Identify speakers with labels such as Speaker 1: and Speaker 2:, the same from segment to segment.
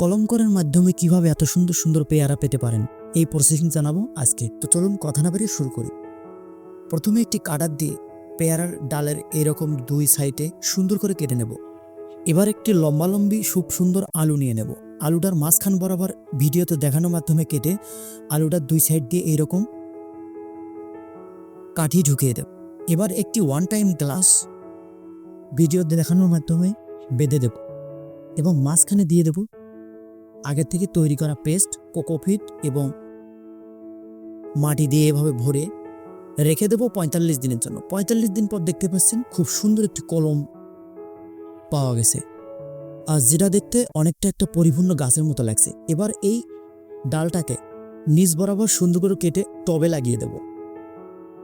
Speaker 1: কলম মাধ্যমে কীভাবে এত সুন্দর সুন্দর পেয়ারা পেতে পারেন, এই প্রসেসিং জানাব আজকে। তো চলুন কথা না বেরিয়ে শুরু করি। প্রথমে একটি কাটার দিয়ে পেয়ারার ডালের এরকম দুই সাইডে সুন্দর করে কেটে নেব। এবার একটি লম্বালম্বি, খুব সুন্দর আলু নিয়ে নেব। আলুটার মাঝখান বরাবর ভিডিওতে দেখানোর মাধ্যমে কেটে আলুটার দুই সাইড দিয়ে এইরকম কাঠি ঢুকিয়ে দেব। এবার একটি ওয়ান টাইম গ্লাস ভিডিওতে দেখানোর মাধ্যমে বেঁধে দেব এবং মাঝখানে দিয়ে দেব আগে থেকে তৈরি করা পেস্ট কোকোফিট এবং মাটি দিয়ে এভাবে ভরে রেখে দেবো পঁয়তাল্লিশ দিনের জন্য। পঁয়তাল্লিশ দিন পর দেখতে পাচ্ছেন খুব সুন্দর একটি কলম পাওয়া গেছে। আর যেটা দেখতে অনেকটা একটা পরিপূর্ণ গাছের মতো লাগছে। এবার এই ডালটাকে নিজ বরাবর সুন্দর করে কেটে টবে লাগিয়ে দেব।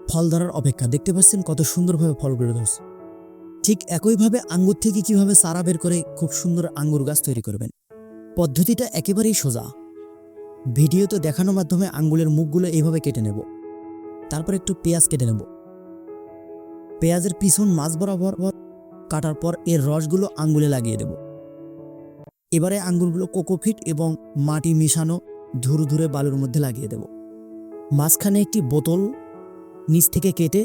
Speaker 1: ফল ধরার অপেক্ষা। দেখতে পাচ্ছেন কত সুন্দরভাবে ফলগুলো ধরছে। ঠিক একইভাবে আঙ্গুর থেকে কীভাবে সারা বের করে খুব সুন্দর আঙ্গুর গাছ তৈরি করবেন। পদ্ধতিটা একেবারেই সোজা। ভিডিওতে দেখানোর মাধ্যমে আঙ্গুলের মুখগুলো এইভাবে কেটে নেব। তারপর একটু পেঁয়াজ কেটে নেব। পেঁয়াজের পিছন মাছ বরাবর কাটার পর এর রসগুলো আঙ্গুলে লাগিয়ে দেব। এবারে আঙ্গুলগুলো কোকোফিট এবং মাটি মিশানো ধুরু ধুরে বালুর মধ্যে লাগিয়ে দেব। মাঝখানে একটি বোতল নিচ থেকে কেটে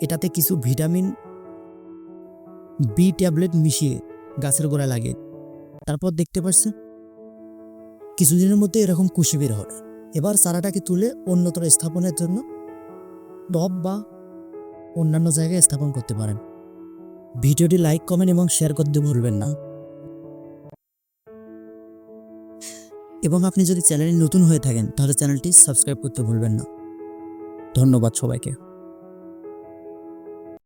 Speaker 1: এটাতে কিছু ভিটামিন বি ট্যাবলেট মিশিয়ে গাছের গোড়ায় লাগিয়ে তারপর দেখতে পাচ্ছেন কিছুদিনের মধ্যে এরকম কুশি বের হবে। এবার চারাটাকে তুলে অন্যতর স্থাপনের জন্য টপ বা অন্যান্য জায়গায় স্থাপন করতে পারেন। ভিডিওটি লাইক, কমেন্ট এবং শেয়ার করতে ভুলবেন না। এবং আপনি যদি চ্যানেলে নতুন হয়ে থাকেন, তাহলে চ্যানেলটি সাবস্ক্রাইব করতে ভুলবেন না। ধন্যবাদ সবাইকে।